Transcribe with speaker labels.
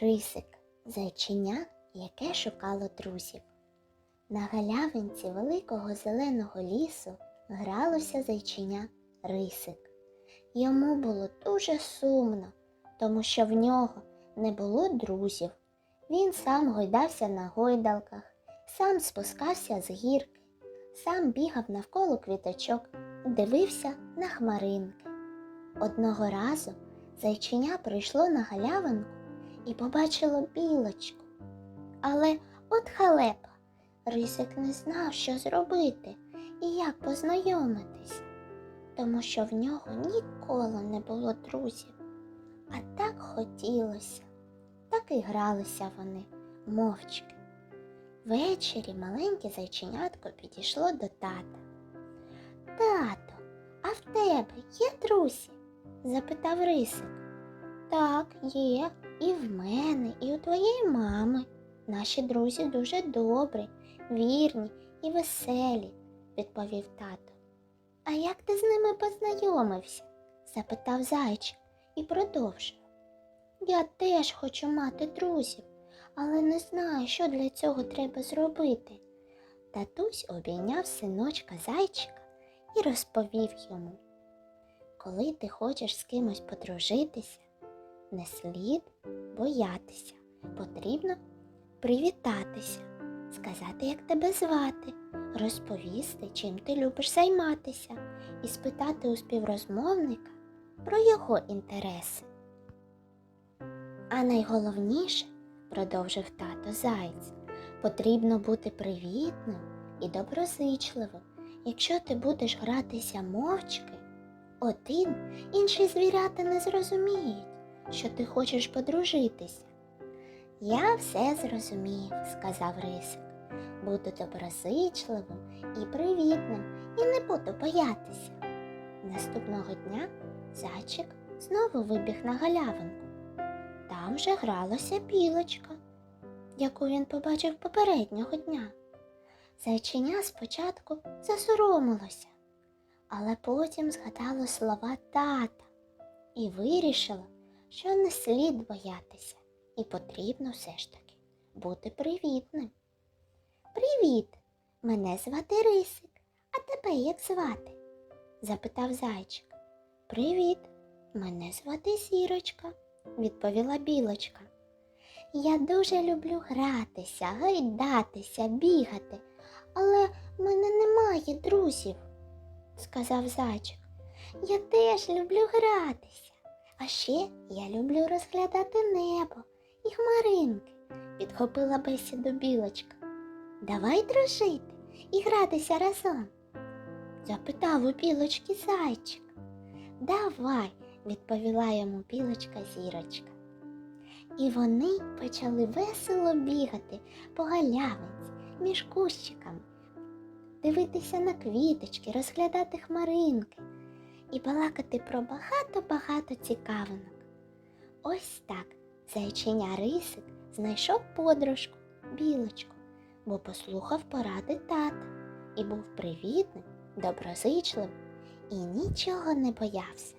Speaker 1: Рисик зайчиня, яке шукало друзів. На галявинці великого зеленого лісу гралося зайчиня Рисик. Йому було дуже сумно, тому що в нього не було друзів. Він сам гойдався на гойдалках, сам спускався з гірки, сам бігав навколо квіточок дивився на хмаринки. Одного разу зайчиня прийшло на галявинку і побачило білочку. Але от халепа, Рисик не знав, що зробити і як познайомитись, тому що в нього ніколи не було друзів. А так хотілося, так і гралися вони мовчки. Ввечері маленьке зайченятко підійшло до тата. Тато, а в тебе є друзі? запитав Рисик. Так, є, і в мене, і у твоєї мами. Наші друзі дуже добрі, вірні і веселі, відповів тато. А як ти з ними познайомився? запитав зайчик і продовжив. Я теж хочу мати друзів, але не знаю, що для цього треба зробити. Татусь обійняв синочка зайчика і розповів йому. Коли ти хочеш з кимось подружитися, не слід боятися, потрібно привітатися, сказати, як тебе звати, розповісти, чим ти любиш займатися, і спитати у співрозмовника про його інтереси. А найголовніше, продовжив тато Заєць, потрібно бути привітним і доброзичливим. Якщо ти будеш гратися мовчки, один інші звірята не зрозуміють, що ти хочеш подружитися. Я все зрозумів, сказав Рисик. Буду доброзичливим і привітним і не буду боятися. Наступного дня зайчик знову вибіг на галявинку. Там вже гралася білочка, яку він побачив попереднього дня. Зайчиня спочатку засоромилося, але потім згадало слова тата і вирішила, що не слід боятися, і потрібно все ж таки бути привітним. Привіт! Мене звати Рисик, а тебе як звати? запитав зайчик. Привіт, мене звати Зірочка, відповіла білочка. Я дуже люблю гратися, гайдатися, бігати, але в мене немає друзів, сказав зайчик. Я теж люблю гратися. А ще я люблю розглядати небо і хмаринки, підхопила бесіду білочка. Давай дружити і гратися разом, запитав у білочки зайчик. Давай, відповіла йому білочка зірочка. І вони почали весело бігати по галявинці між кущиками, дивитися на квіточки, розглядати хмаринки і балакати про багато-багато цікавинок. Ось так зайчиня Рисик знайшов подружку, білочку, бо послухав поради тата і був привітним, доброзичливим і нічого не боявся.